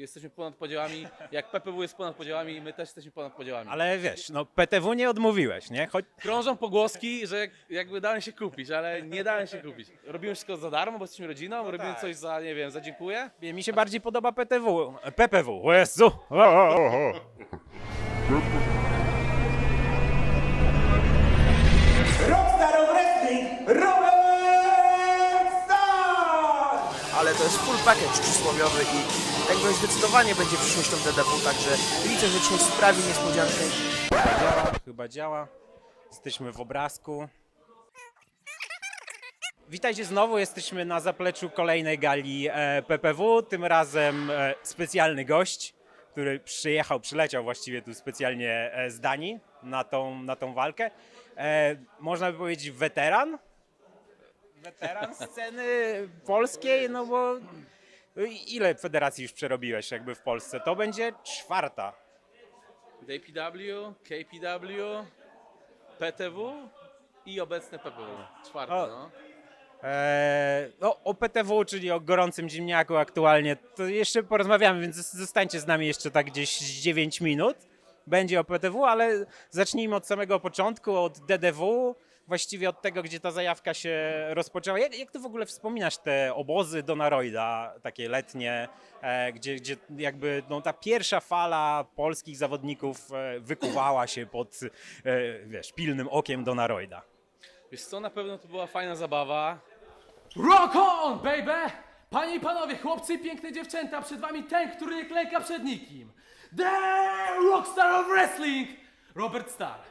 Jesteśmy ponad podziałami. Jak PPW jest ponad podziałami, my też jesteśmy ponad podziałami. Ale wiesz, no PTW nie odmówiłeś, nie? Choć Krążą pogłoski, że jak- jakby dałem się kupić, ale nie dałem się kupić. Robimy wszystko za darmo, bo jesteśmy rodziną, robimy tak. coś za, nie wiem, za dziękuję. mi się bardziej podoba PTW. PPW, o Jezu! O, o, o, o. Rockstar of Wrestling, Robert Star! ale to jest full package przysłowiowy i jakby zdecydowanie będzie przyszłością DDW, także liczę, że dzisiaj sprawi niespodziankę. Chyba działa, chyba działa. Jesteśmy w obrazku. Witajcie znowu, jesteśmy na zapleczu kolejnej gali e, PPW. Tym razem e, specjalny gość, który przyjechał, przyleciał właściwie tu specjalnie e, z Danii na tą, na tą walkę. Można by powiedzieć weteran. Weteran sceny polskiej, no bo ile federacji już przerobiłeś jakby w Polsce? To będzie czwarta. DPW, KPW, PTW i obecne PPW. Czwarte, O. no. Eee, no, o PTW, czyli o gorącym ziemniaku aktualnie, to jeszcze porozmawiamy, więc zos- zostańcie z nami jeszcze tak gdzieś z 9 minut. Będzie o PTW, ale zacznijmy od samego początku, od DDW, właściwie od tego, gdzie ta zajawka się rozpoczęła. Jak, jak ty w ogóle wspominasz te obozy Donaroida, takie letnie, e, gdzie, gdzie jakby no, ta pierwsza fala polskich zawodników e, wykuwała się pod, e, wiesz, pilnym okiem Donaroida? Wiesz co, na pewno to była fajna zabawa. Rock on, baby! Panie i panowie, chłopcy i piękne dziewczęta, przed wami ten, który nie klęka przed nikim. The Rockstar of Wrestling! Robert Starr.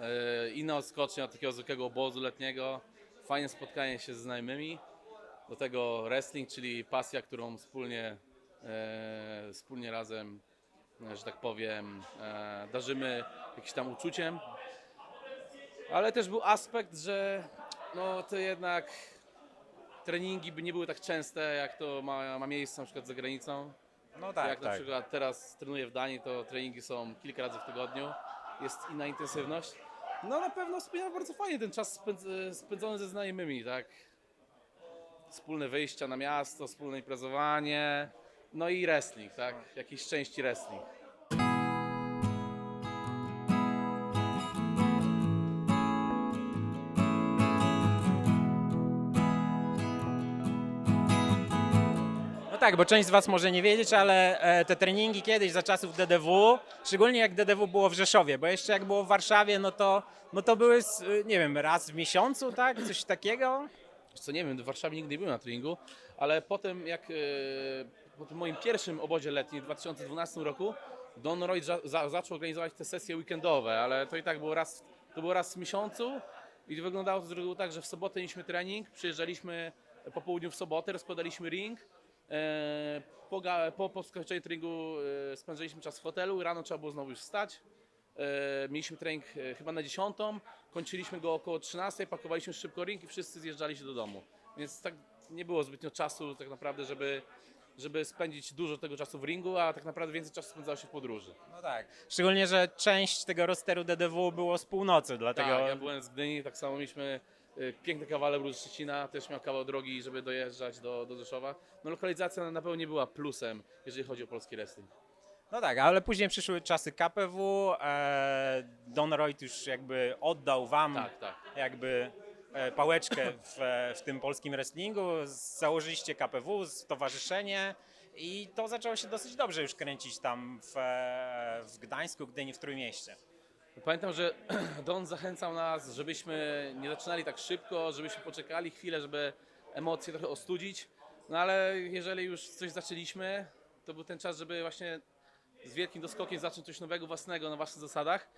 E, inna odskocznia od takiego zwykłego obozu letniego. Fajne spotkanie się ze znajomymi. Do tego wrestling, czyli pasja, którą wspólnie, e, wspólnie razem, e, że tak powiem, darzymy jakimś tam uczuciem. Ale też był aspekt, że no to jednak treningi by nie były tak częste, jak to ma, ma miejsce na przykład za granicą. No jak na przykład teraz trenuję w Danii, to treningi są kilka razy w tygodniu, jest inna intensywność. No na pewno wspominam bardzo fajnie ten czas spędz- spędzony ze znajomymi, tak? Wspólne wyjścia na miasto, wspólne imprezowanie, no i wrestling, tak? Jakiejś części wrestling. Tak, bo część z Was może nie wiedzieć, ale e, te treningi kiedyś za czasów DDW, szczególnie jak DDW było w Rzeszowie, bo jeszcze jak było w Warszawie, no to, no to były, s- nie wiem, raz w miesiącu, tak? Coś takiego? Co nie wiem, w Warszawie nigdy nie byłem na treningu, ale potem jak e, po tym moim pierwszym obozie letnim w 2012 roku Don Roy za, za, zaczął organizować te sesje weekendowe, ale to i tak było raz, to było raz w miesiącu i wyglądało to z reguły tak, że w sobotę mieliśmy trening, przyjeżdżaliśmy po południu w sobotę, rozkładaliśmy ring, e, po, ga- po, po skończeniu treningu e, spędzaliśmy czas w hotelu, rano trzeba było znowu już wstać, E, mieliśmy trening e, chyba na 10, kończyliśmy go około 13, pakowaliśmy szybko ring i wszyscy zjeżdżali się do domu. Więc tak nie było zbytnio czasu tak naprawdę, żeby, żeby spędzić dużo tego czasu w ringu, a tak naprawdę więcej czasu spędzało się w podróży. No tak. Szczególnie, że część tego rosteru DDW było z północy, dlatego... Tak, ja byłem z Gdyni, tak samo mieliśmy e, piękny kawałek Róży Szczecina, też miał kawał drogi, żeby dojeżdżać do, do Rzeszowa. No lokalizacja na pewno nie była plusem, jeżeli chodzi o polski wrestling. No tak, ale później przyszły czasy KPW, e, Don Royd już jakby oddał Wam Tak, tak. jakby e, pałeczkę w, e, w tym polskim wrestlingu, założyliście KPW, stowarzyszenie i to zaczęło się dosyć dobrze już kręcić tam w, e, w Gdańsku, Gdyni, w Trójmieście. Pamiętam, że Don zachęcał nas, żebyśmy nie zaczynali tak szybko, żebyśmy poczekali chwilę, żeby emocje trochę ostudzić. No ale jeżeli już coś zaczęliśmy, to był ten czas, żeby właśnie z wielkim doskokiem zacząć coś nowego, własnego, na własnych zasadach.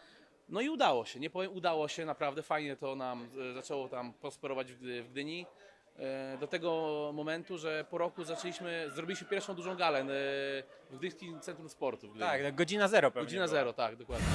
No i udało się, nie powiem, udało się, naprawdę fajnie to nam e, zaczęło tam prosperować w, Gdy- w Gdyni. E, Do tego momentu, że po roku zaczęliśmy, zrobiliśmy pierwszą dużą galę e, w Gdyńskim Centrum Sportu. W Gdyni. Tak, godzina zero pewnie Godzina zero, tak, dokładnie.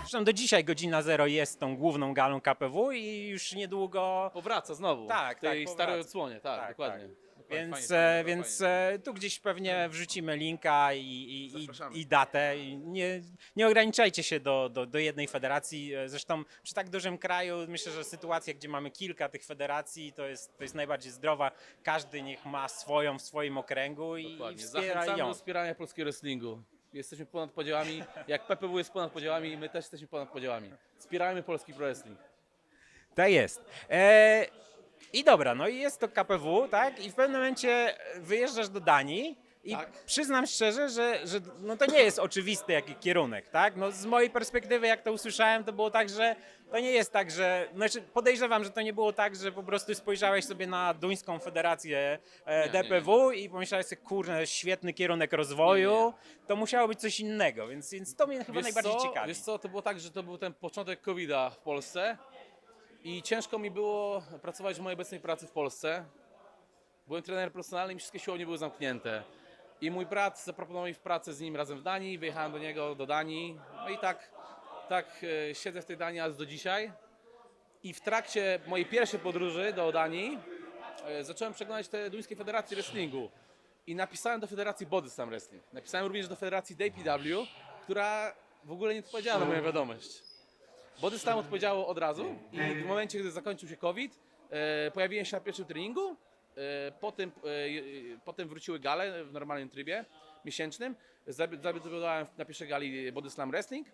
Zresztą do dzisiaj godzina zero jest tą główną galą KPW i już niedługo... Powraca znowu. Tak, w tej tak, starej powraca. odsłonie, tak, Tak, dokładnie. dokładnie. Więc, fajnie, fajnie, e, więc fajnie. e, tu gdzieś pewnie wrzucimy linka i, i, i, i datę. I Nie, nie ograniczajcie się do, do, do jednej federacji. E, Zresztą przy tak dużym kraju myślę, że sytuacja, gdzie mamy kilka tych federacji, to jest, to jest najbardziej zdrowa. Każdy niech ma swoją w swoim okręgu i, i Dokładnie. wspiera Zachęcamy ją. do wspierania polskiego wrestlingu. Jesteśmy ponad podziałami. Jak PPW jest ponad podziałami, my też jesteśmy ponad podziałami. Wspierajmy polski pro wrestling. Tak jest. E, I dobra, no i jest to KPW, tak? I w pewnym momencie wyjeżdżasz do Danii. I Tak. przyznam szczerze, że, że no to nie jest oczywisty jaki kierunek, tak? No z mojej perspektywy, jak to usłyszałem, to było tak, że to nie jest tak, że. Znaczy podejrzewam, że to nie było tak, że po prostu spojrzałeś sobie na Duńską Federację e, Nie, nie, DPW i pomyślałeś sobie, kurczę, świetny kierunek rozwoju. To musiało być coś innego, więc, więc to mnie chyba najbardziej co? ciekawi. Wiesz co, to było tak, że to był ten początek COVID-a w Polsce i ciężko mi było pracować w mojej obecnej pracy w Polsce. Byłem trenerem profesjonalnym i wszystkie siłownie były zamknięte. I mój brat zaproponował mi pracę z nim razem w Danii, wyjechałem do niego do Danii. No i tak, tak e, siedzę w tej Danii aż do dzisiaj. I w trakcie mojej pierwszej podróży do Danii e, zacząłem przeglądać te duńskie federacje wrestlingu. I napisałem do Federacji Body Slam Wrestling. Napisałem również do Federacji DPW, która w ogóle nie odpowiedziała na moją wiadomość. Slam odpowiedziało od razu i w momencie, gdy zakończył się COVID, e, pojawiłem się na pierwszym treningu, e, potem, e, e, potem wróciły gale w normalnym trybie miesięcznym. Zabi- Zadebiutowałem na pierwszej gali Body Slam Wrestling,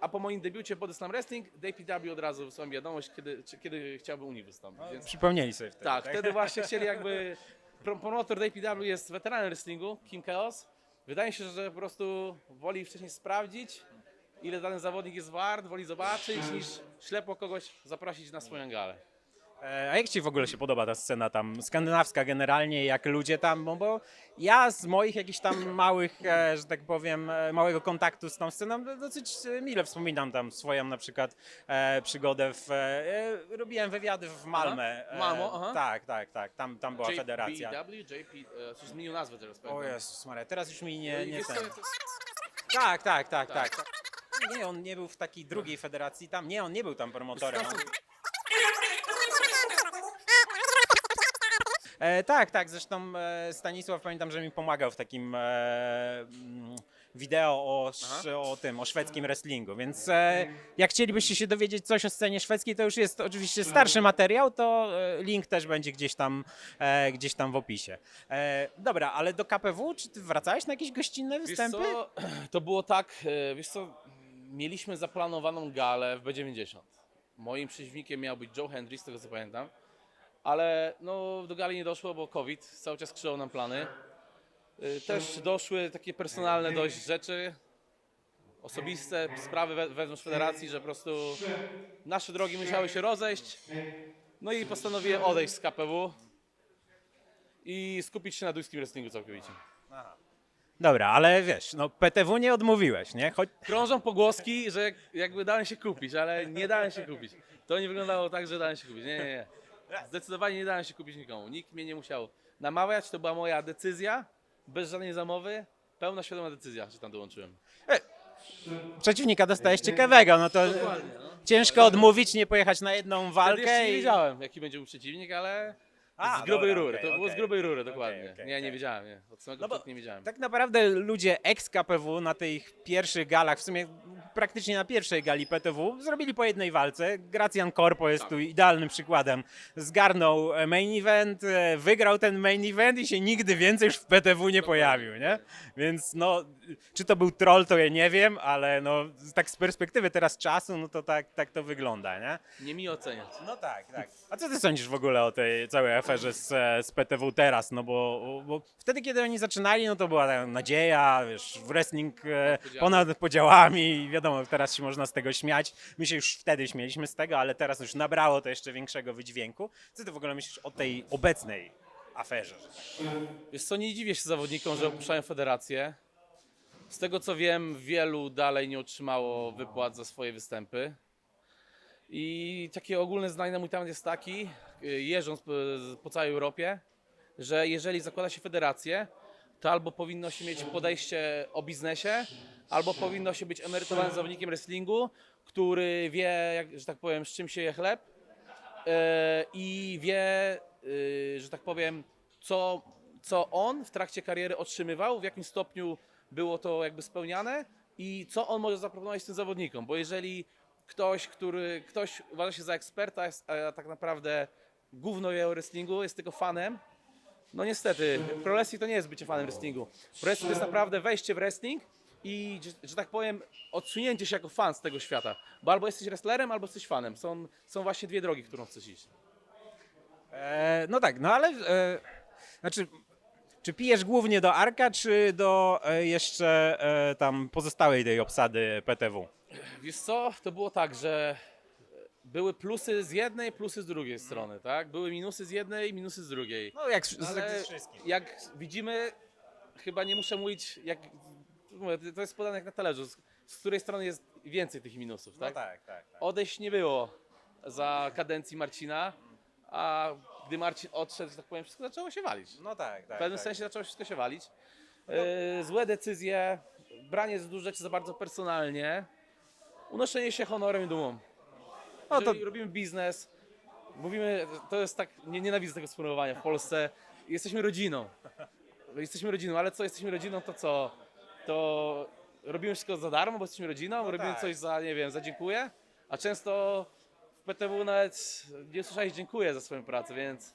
a po moim debiucie w Body Slam Wrestling DPW od razu wysłał mi wiadomość, kiedy, czy, kiedy chciałbym u nich wystąpić. Więc Przypomnieli sobie wtedy. tak, wtedy właśnie chcieli jakby. pro- Promotor DPW jest weteranem wrestlingu, Kim Chaos. Wydaje się, że po prostu woli wcześniej sprawdzić, ile dany zawodnik jest wart, woli zobaczyć, niż ślepo kogoś zaprosić na swoją galę. E, A jak Ci w ogóle się podoba ta scena tam skandynawska generalnie, jak ludzie tam, bo, bo ja z moich jakichś tam małych, e, że tak powiem, e, małego kontaktu z tą sceną do- dosyć e, mile wspominam tam swoją na przykład e, przygodę w, e, e, robiłem wywiady w Malmę. Aha, Malmo, aha. Tak, tak, tak, tam, tam była federacja. JPW, JP, e, coś zmienił nazwę teraz. O pamiętam. Jezus Maria, teraz już mi No nie, i nie ten. to- Tak, tak, tak, tak. Nie, on nie był w takiej drugiej federacji tam, nie, on nie był tam promotorem. On... E, tak, tak, zresztą e, Stanisław pamiętam, że mi pomagał w takim e, mm, wideo o, sz, o tym, o szwedzkim wrestlingu, więc e, jak chcielibyście się dowiedzieć coś o scenie szwedzkiej, to już jest oczywiście starszy materiał, to e, link też będzie gdzieś tam, e, gdzieś tam w opisie. E, dobra, ale do KPW, czy ty wracałeś na jakieś gościnne Wiesz występy? co, to było tak, e, wiesz co, mieliśmy zaplanowaną galę w B90. Moim przeciwnikiem miał być Joe Hendry, z tego co pamiętam, ale no, do gali nie doszło, bo COVID cały czas krzyżował nam plany. E, Też doszły takie personalne dość rzeczy, osobiste sprawy we- wewnątrz federacji, że po prostu nasze drogi musiały się rozejść. No i postanowiłem odejść z KPW i skupić się na duńskim wrestlingu całkowicie. Dobra, ale wiesz, no PTW nie odmówiłeś, nie? Choć Krążą pogłoski, że jak- jakby dałem się kupić, ale nie dałem się kupić. To nie wyglądało tak, że dałem się kupić. Nie, nie, nie. Zdecydowanie nie dałem się kupić nikomu. Nikt mnie nie musiał namawiać, to była moja decyzja, bez żadnej zamowy, pełna świadoma decyzja, że tam dołączyłem. przeciwnika dostałeś ciekawego, no to ciężko odmówić, nie pojechać na jedną Wtedy jeszcze walkę nie i... wiedziałem, jaki będzie mój przeciwnik, ale A, z grubej dobra, rury. okej, to było z okej. grubej rury, dokładnie. okej, nie, nie okej. wiedziałem, nie. Od samego No bo początku nie wiedziałem. Tak naprawdę ludzie ex-KPW na tych pierwszych galach, w sumie praktycznie na pierwszej gali PTW, zrobili po jednej walce. Gracjan Corpo jest tu idealnym przykładem. Zgarnął e, main event, e, wygrał ten main event i się nigdy więcej już w PTW nie pojawił, nie? Więc no, czy to był troll, to ja nie wiem, ale no, tak z perspektywy teraz czasu, no to tak, tak to wygląda, nie? Nie mi oceniać. No tak, tak. A co ty sądzisz w ogóle o tej całej aferze z, e, z PTW teraz? No bo, bo wtedy, kiedy oni zaczynali, no to była ta nadzieja, wiesz, wrestling e, ponad podziałami i wiadomo, teraz się można z tego śmiać. My się już wtedy śmieliśmy z tego, ale teraz już nabrało to jeszcze większego wydźwięku. Co ty w ogóle myślisz o tej obecnej aferze? Wiesz co, nie dziwię się zawodnikom, że opuszczają federację. Z tego co wiem, wielu dalej nie otrzymało wypłat za swoje występy. I takie ogólne zdanie na mój temat jest taki, y, jeżdżąc po, całej Europie, że jeżeli zakłada się federację, to albo powinno się mieć podejście o biznesie, albo powinno się być emerytowanym zawodnikiem wrestlingu, który wie, jak, że tak powiem, z czym się je chleb e, i wie, y, że tak powiem, co, co on w trakcie kariery otrzymywał, w jakim stopniu było to jakby spełniane i co on może zaproponować tym zawodnikom, bo jeżeli ktoś, który, ktoś uważa się za eksperta, jest, a tak naprawdę gówno wie o wrestlingu, jest tylko fanem, no niestety, pro wrestling to nie jest bycie fanem wrestlingu. Pro wrestling to jest naprawdę wejście w wrestling i, że, że tak powiem, odsunięcie się jako fan z tego świata. Bo albo jesteś wrestlerem, albo jesteś fanem. Są, są właśnie dwie drogi, którą chcesz iść. E, no tak, no ale e, znaczy, czy pijesz głównie do Arka, czy do e, jeszcze e, tam pozostałej tej obsady PTW? Wiesz co, to było tak, że były plusy z jednej, plusy z drugiej strony, tak? Były minusy z jednej, minusy z drugiej. No jak z, Ale tak ze wszystkim. jak widzimy, chyba nie muszę mówić, jak, mówię, to jest podane jak na talerzu, z, z której strony jest więcej tych minusów, No tak? tak, tak. tak. Odejść nie było za kadencji Marcina, a gdy Marcin odszedł, że tak powiem, wszystko zaczęło się walić. No tak, tak. W pewnym tak. sensie zaczęło wszystko się walić. Yy, złe decyzje, branie z dużych rzeczy za bardzo personalnie, unoszenie się honorem i dumą. No to Jeżeli robimy biznes, mówimy, to jest tak, nie, nienawidzę tego sformułowania w Polsce, jesteśmy rodziną. Jesteśmy rodziną, ale co, jesteśmy rodziną, to co? To robimy wszystko za darmo, bo jesteśmy rodziną, robimy tak. coś za, nie wiem, za dziękuję, a często w PTW nawet nie usłyszałeś dziękuję za swoją pracę, więc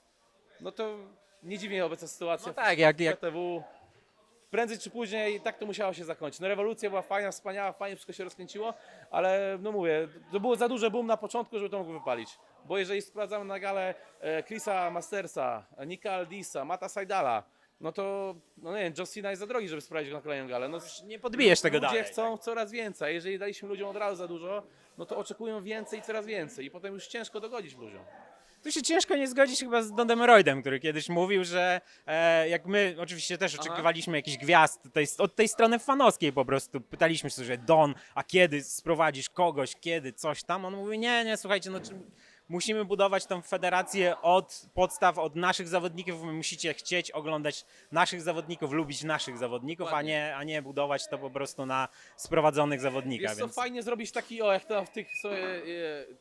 no to nie dziwi mnie obecna sytuacja no tak, jak, w jak PTW. Prędzej czy później tak to musiało się zakończyć. No rewolucja była fajna, wspaniała, fajnie wszystko się rozkręciło, ale no mówię, to było za duże boom na początku, żeby to mogło wypalić. Bo jeżeli sprawdzamy na galę e, Chrisa Mastersa, Nika Aldisa, Mata Saidala, no to, no nie wiem, John Cena jest za drogi, żeby sprawdzić go na kolejną galę. No, nie podbijesz tego ludzie dalej. tak. chcą coraz więcej. Jeżeli daliśmy ludziom od razu za dużo, no to oczekują więcej i coraz więcej. I potem już ciężko dogodzić ludziom. Tu się ciężko nie zgodzić chyba z Don Demeroidem, który kiedyś mówił, że e, jak my oczywiście też oczekiwaliśmy jakichś gwiazd tej, od tej strony fanowskiej po prostu, pytaliśmy się, że Don, a kiedy sprowadzisz kogoś, kiedy coś tam, on mówi, nie, nie, słuchajcie, no czy, musimy budować tą federację od podstaw, od naszych zawodników, wy musicie chcieć oglądać naszych zawodników, lubić naszych zawodników, a nie, a nie budować to po prostu na sprowadzonych zawodnikach, Jest to więc... fajnie zrobić taki, o jak to w tych, sobie,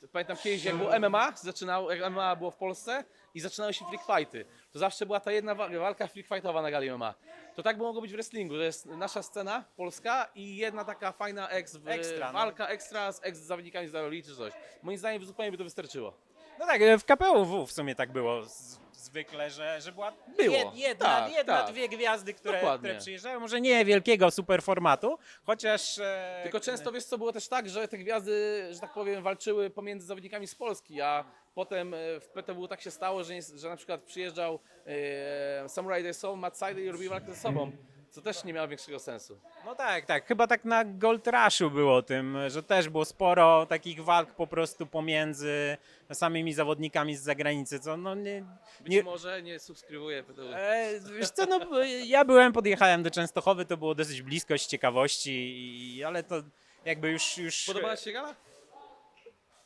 e, pamiętam kiedyś jak było MMA, zaczynał, jak MMA było w Polsce i zaczynały się freak fighty, to zawsze była ta jedna wa- walka freak fightowa na gali MMA. To tak by mogło być w wrestlingu, to jest nasza scena polska i jedna taka fajna ex, w, Ekstra, no. walka ekstra z ex zawodnikami z Daroli czy coś. Moim zdaniem zupełnie by to wystarczyło. No tak, w KPUW w sumie tak było z, zwykle, że, że była Było. jed- jedna, Tak, jedna tak. dwie gwiazdy, które, Dokładnie. które przyjeżdżały. Może nie wielkiego super formatu, chociaż... E, Tylko często, wiesz co, było też tak, że te gwiazdy, że tak powiem, walczyły pomiędzy zawodnikami z Polski, a potem e, w PTW tak się stało, że, nie, że na przykład przyjeżdżał e, Samurai Day Soul, Matt Side i robili walkę ze sobą, co też nie miało większego sensu. No tak, tak. Chyba tak na Gold Rushu było tym, że też było sporo takich walk po prostu pomiędzy samymi zawodnikami z zagranicy, co no nie... Być nie może nie subskrybuję PTW. e, wiesz co, no ja byłem, podjechałem do Częstochowy, to było dosyć blisko z ciekawości, i, ale to jakby już... już Podobała się gala?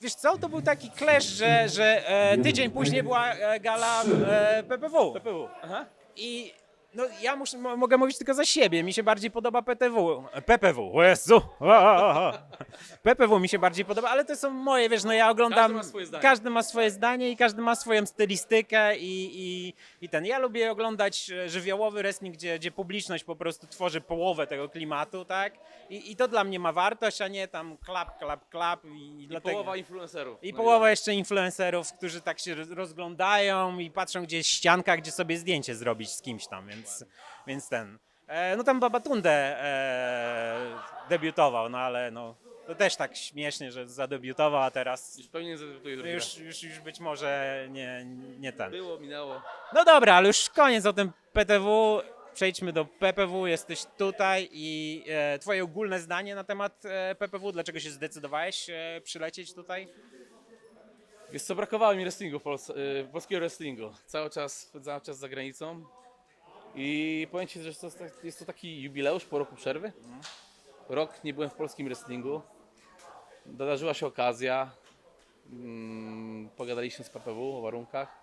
Wiesz co, to był taki clash, że, że e, tydzień później była e, gala e, PPW. PPW. Aha. I no, ja muszę, mo, mogę mówić tylko za siebie. Mi się bardziej podoba PTW. PPW, o Jezu. A, a, a. PPW mi się bardziej podoba, ale to są moje, wiesz, no ja oglądam. Każdy ma swoje zdanie. każdy ma swoje zdanie i każdy ma swoją stylistykę i, i, i ten. Ja lubię oglądać e, żywiołowy wrestling, gdzie, gdzie publiczność po prostu tworzy połowę tego klimatu, tak? I, I to dla mnie ma wartość, a nie tam klap, klap, klap. I, I dlatego... połowa influencerów. I No połowa jeszcze influencerów, którzy tak się roz- rozglądają i patrzą gdzie jest ścianka, gdzie sobie zdjęcie zrobić z kimś tam, więc, więc ten. E, no tam Babatunde e, debiutował, no ale no to też tak śmiesznie, że zadebiutował, a teraz Już pewnie zadebiutuję drugi już, już, już być może nie, nie ten. Było, minęło. No dobra, ale już koniec o tym PTW. Przejdźmy do PPW, jesteś tutaj i e, twoje ogólne zdanie na temat e, PPW, dlaczego się zdecydowałeś e, przylecieć tutaj? Wiesz co, brakowało mi wrestlingu, w Polsce, y, polskiego wrestlingu. Cały czas spędzałem czas za granicą i powiem Ci, że to jest, tak- jest to taki jubileusz po roku przerwy. Rok nie byłem w polskim wrestlingu. Dodarzyła się okazja. Mm, pogadaliśmy z PPW o warunkach.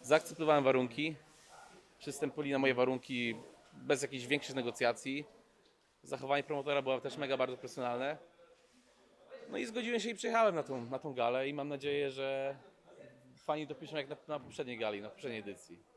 Zaakceptowałem warunki. Przystępowali na moje warunki bez jakichś większych negocjacji. Zachowanie promotora było też mega bardzo profesjonalne. No i zgodziłem się i przyjechałem na tą, na tą galę i mam nadzieję, że fani dopiszą jak na, na poprzedniej gali, na poprzedniej edycji.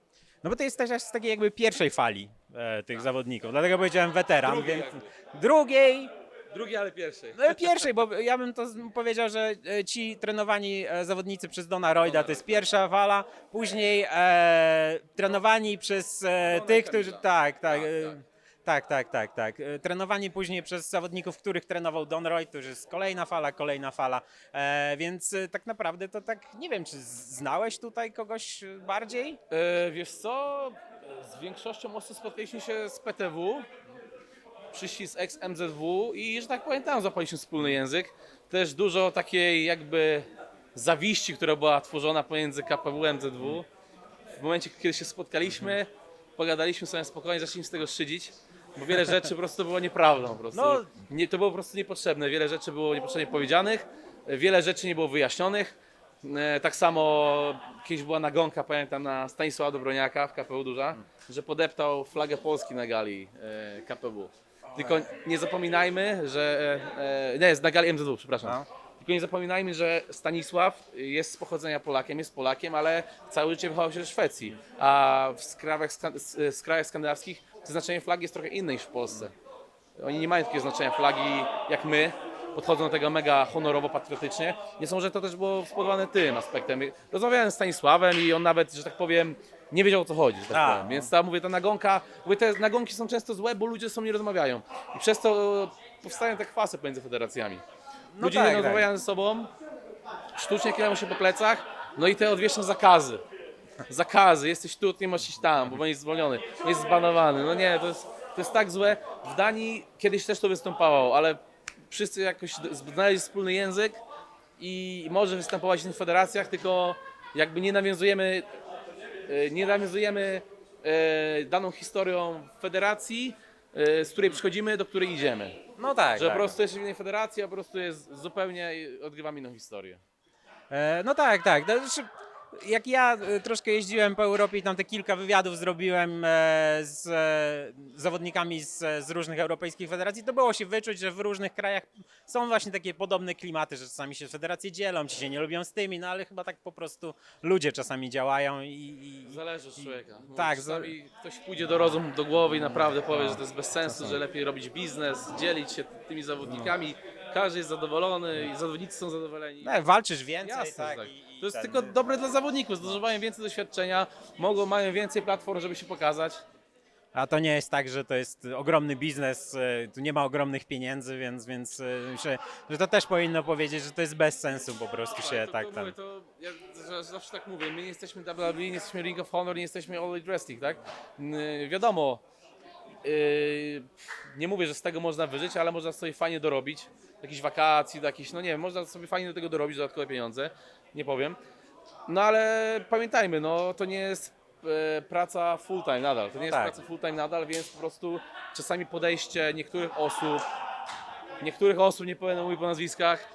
No bo to jest też z takiej jakby pierwszej fali e, tych zawodników, dlatego powiedziałem weteran, Drugiej więc drugiej, Drugi, ale pierwszy. no pierwszej, bo ja bym to z- powiedział, że e, ci trenowani e, zawodnicy przez Dona Royda to jest pierwsza fala, później e, trenowani przez e, tych, którzy, Kamila. tak, tak, Tak, e, tak, tak, tak, tak. E, Trenowani później przez zawodników, których trenował Don Royd, to już jest kolejna fala, kolejna fala. E, więc e, tak naprawdę to tak, nie wiem, czy znałeś tutaj kogoś e, bardziej? E, wiesz co, z większością osób spotkaliśmy się z PTW, przyszli z ex-MZW i, że tak powiem, tam zapaliśmy wspólny język. Też dużo takiej jakby zawiści, która była tworzona pomiędzy KPW a MZW. W momencie, kiedy się spotkaliśmy, pogadaliśmy sobie spokojnie, zaczęliśmy z tego szydzić, bo wiele rzeczy po prostu było nieprawdą. Po prostu. No. Nie, to było po prostu niepotrzebne. Wiele rzeczy było niepotrzebnie powiedzianych, wiele rzeczy nie było wyjaśnionych. E, Tak samo kiedyś była nagonka, pamiętam, na Stanisława Dobroniaka w KPU Duża, że podeptał flagę Polski na gali e, KPW. Tylko nie zapominajmy, że... e, Nie, na gali MZW, przepraszam. No. Tylko nie zapominajmy, że Stanisław jest z pochodzenia Polakiem, jest Polakiem, ale całe życie wychował się w Szwecji. A w krajach, skan- z krajach skandynawskich to znaczenie flagi jest trochę inne niż w Polsce. Oni nie mają takiego znaczenia flagi jak my, podchodzą do tego mega honorowo, patriotycznie. Nie są, że to też było spowodowane tym aspektem. Rozmawiałem z Stanisławem i on nawet, że tak powiem, nie wiedział o co chodzi, że tak A. powiem. Więc ta, mówię, ta nagonka, mówię, te nagonki są często złe, bo ludzie ze sobą nie rozmawiają. I przez to powstają te kwasy pomiędzy federacjami. No ludzie tak, nie tak. rozmawiają ze sobą, sztucznie kierają się po plecach, no i te odwieczne zakazy. Zakazy, jesteś tu, nie możesz iść tam, bo będziesz zwolniony, jest zbanowany. No nie, to jest, to jest tak złe. W Danii kiedyś też to występowało, ale wszyscy jakoś znaleźli wspólny język i może występować w federacjach, tylko jakby nie nawiązujemy, e, nie nawiązujemy e, daną historią federacji, e, z której przychodzimy, do której idziemy. No tak, Że tak. po prostu jesteś w innej federacji, a po prostu jest zupełnie odgrywam inną historię. E, No tak, tak. Jak ja e, troszkę jeździłem po Europie i tam te kilka wywiadów zrobiłem e, z e, zawodnikami z, z różnych europejskich federacji, to było się wyczuć, że w różnych krajach są właśnie takie podobne klimaty, że czasami się federacje dzielą, ci się nie lubią z tymi, no ale chyba tak po prostu ludzie czasami działają i... i Zależy od człowieka. Bo tak, czasami ktoś pójdzie do rozumu, do głowy i naprawdę powie, że to jest bez sensu, że lepiej robić biznes, dzielić się tymi zawodnikami. Każdy jest zadowolony i zawodnicy są zadowoleni. no, walczysz więcej, Jasne, tak. tak. i- i To jest ten- tylko dobre dla zawodników, zdobywają więcej doświadczenia, mogą, mają więcej platform, żeby się pokazać. A to nie jest tak, że to jest ogromny biznes, e, tu nie ma ogromnych pieniędzy, więc, więc e, myślę, że to też powinno powiedzieć, że to jest bez sensu po prostu się to, tak to, tam... mówię, to ja z- zawsze tak mówię, my nie jesteśmy WWE, nie jesteśmy Ring of Honor, nie jesteśmy All Elite Wrestling, tak? Wiadomo, nie mówię, że z tego można wyżyć, ale można sobie fajnie dorobić, do jakichś wakacji, do jakichś, no nie wiem, można sobie fajnie do tego dorobić, dodatkowe pieniądze, nie powiem. No ale pamiętajmy, no to nie jest e, praca full time nadal, to nie jest tak. praca full time nadal, więc po prostu czasami podejście niektórych osób, niektórych osób, nie powiem mówić po nazwiskach,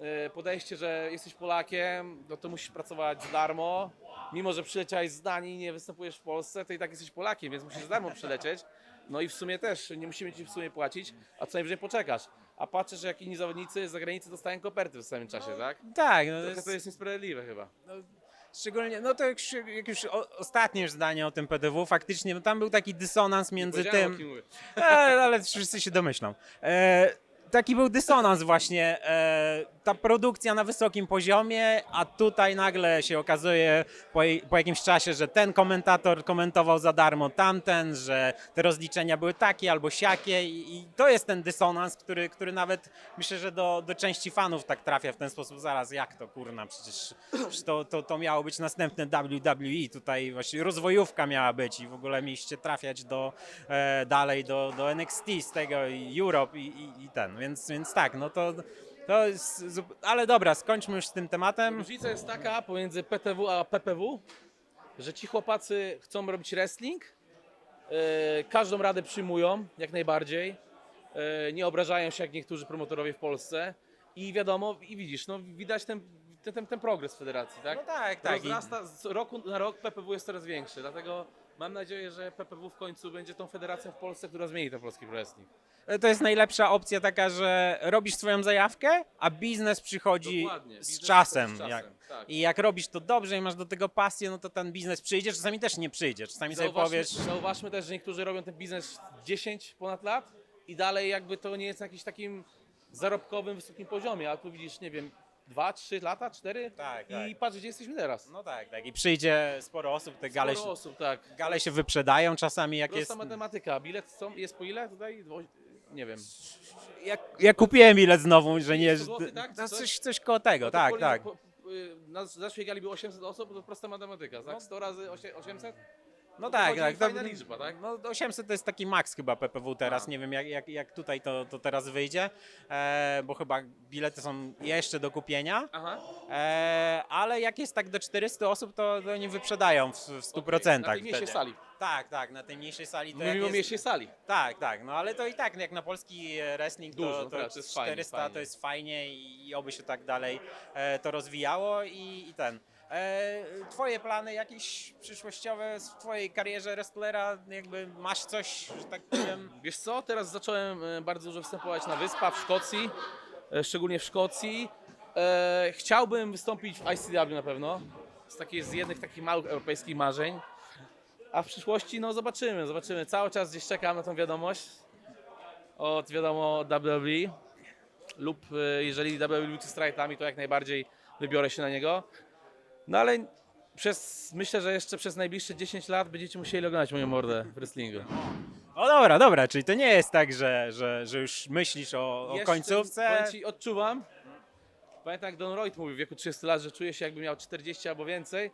e, podejście, że jesteś Polakiem, no to musisz pracować za darmo, mimo że przyleciałeś z Danii i nie występujesz w Polsce, to i tak jesteś Polakiem, więc musisz za darmo przylecieć, no i w sumie też nie musimy ci w sumie płacić, a co najwyżej poczekasz. A patrzę, że jak inni zawodnicy z zagranicy dostają koperty w samym czasie, tak? Tak, no to Trochę jest, to jest niesprawiedliwe chyba. szczególnie, no to jak, już- jak już o, ostatnie już zdanie o tym PDW, faktycznie, no tam był taki dysonans między Powiedziałem, o tym... kim mówię. E, ale wszyscy się domyślą. E, taki był dysonans właśnie. E, ta produkcja na wysokim poziomie, a tutaj nagle się okazuje po, po jakimś czasie, że ten komentator komentował za darmo tamten, że te rozliczenia były takie albo siakie i, i to jest ten dysonans, który, który nawet myślę, że do, do części fanów tak trafia w ten sposób. Zaraz, jak to kurna, przecież, przecież to, to, to miało być następne WWE, tutaj właśnie rozwojówka miała być i w ogóle mieliście trafiać do, e, dalej do, do NXT z tego i Europe i, i, i ten, więc, więc tak, no to, to jest, zup- ale dobra, skończmy już z tym tematem. Różnica jest taka pomiędzy PTW a PPW, że ci chłopacy chcą robić wrestling, e, każdą radę przyjmują jak najbardziej, e, nie obrażają się jak niektórzy promotorowie w Polsce i wiadomo, i widzisz, no widać ten, ten, ten, ten progres w federacji, tak? No tak, tak. I, Rozrasta, z roku na rok PPW jest coraz większy, dlatego mam nadzieję, że PPW w końcu będzie tą federacją w Polsce, która zmieni ten polski wrestling. To jest najlepsza opcja taka, że robisz swoją zajawkę, a biznes przychodzi Dokładnie, z biznes czasem. przychodzi z Jak, czasem, tak. I jak robisz to dobrze i masz do tego pasję, no to ten biznes przyjdzie, czasami też nie przyjdzie. Czasami sobie Zauważmy, powiesz, zauważmy też, że niektórzy robią ten biznes 10 ponad lat i dalej jakby to nie jest na jakimś takim zarobkowym, wysokim poziomie, a tu widzisz, nie wiem, 2, 3 lata, 4 Tak, i tak. patrz, gdzie jesteśmy teraz. no tak, tak. I przyjdzie sporo osób, te gale, Sporo się, osób, tak. gale się wyprzedają czasami, jak Prosta jest... matematyka. Bilet są, jest po ile tutaj? Dwo- Nie wiem. Ja, ja kupiłem bilet znowu, że nie... 100 złotych, tak? no, Coś? coś, koło tego, No tak, poli- tak. Po, y, na zeszłej gali było 800 osób, to prosta matematyka, tak? 100 razy osie- 800? No to tak, wychodzi tak. fajna liczba, tak? No 800 to jest taki maks chyba PPW teraz, A. nie wiem jak, jak, jak tutaj to, to teraz wyjdzie, e, bo chyba bilety są jeszcze do kupienia, Aha. e, ale jak jest tak do 400 osób, to, to oni wyprzedają w, w 100%. Na tej mniejszej wtedy. sali. Tak, tak, na tej mniejszej sali to jak Mówimy o jest, mniejszej sali. Tak, tak, no ale to i tak jak na polski wrestling Dużo, to, no to, tak, to jest fajnie, 400 fajnie. to jest fajnie i, i oby się tak dalej e, to rozwijało i, i ten. E, twoje plany jakieś przyszłościowe w twojej karierze wrestlera, jakby masz coś, że tak powiem? Wiesz co, teraz zacząłem e, bardzo dużo występować na wyspach w Szkocji, e, szczególnie w Szkocji. E, Chciałbym wystąpić w ICW na pewno, z, takiej, z jednych takich małych europejskich marzeń. A w przyszłości, no zobaczymy, zobaczymy. Cały czas gdzieś czekam na tą wiadomość od, wiadomo, WWE. Lub e, jeżeli WWE z strajtami, to jak najbardziej wybiorę się na niego. No ale przez, myślę, że jeszcze przez najbliższe 10 lat będziecie musieli oglądać moją mordę w wrestlingu. O dobra, dobra, czyli to nie jest tak, że, że, że już myślisz o, o Jeszcze, końcówce. Powiem ci, odczuwam. Pamiętam jak Don Royd mówił w wieku 30 lat, że czuje się jakby miał 40 albo więcej.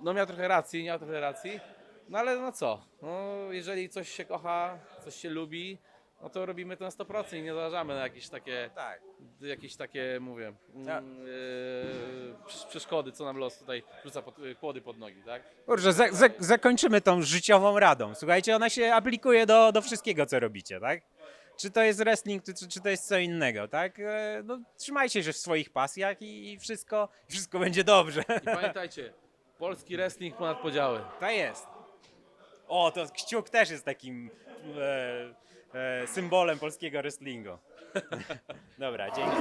No miał trochę racji, miał trochę racji. No ale no co, no, jeżeli coś się kocha, coś się lubi, no to robimy to na 100% i nie zależamy na jakieś takie, Tak. jakieś takie, mówię, Tak. mm, yy, przesz- przeszkody, co nam los tutaj rzuca pod, yy, kłody pod nogi, tak? Kurczę, za, za, zakończymy tą życiową radą. Słuchajcie, ona się aplikuje do, do wszystkiego, co robicie, tak? Czy to jest wrestling, czy, czy to jest co innego, tak? E, No, trzymajcie się w swoich pasjach i, i wszystko, wszystko będzie dobrze. I pamiętajcie, polski wrestling ponad podziały. To jest. O, to kciuk też jest takim e, e, symbolem polskiego wrestlingu. Dobra, dzięki.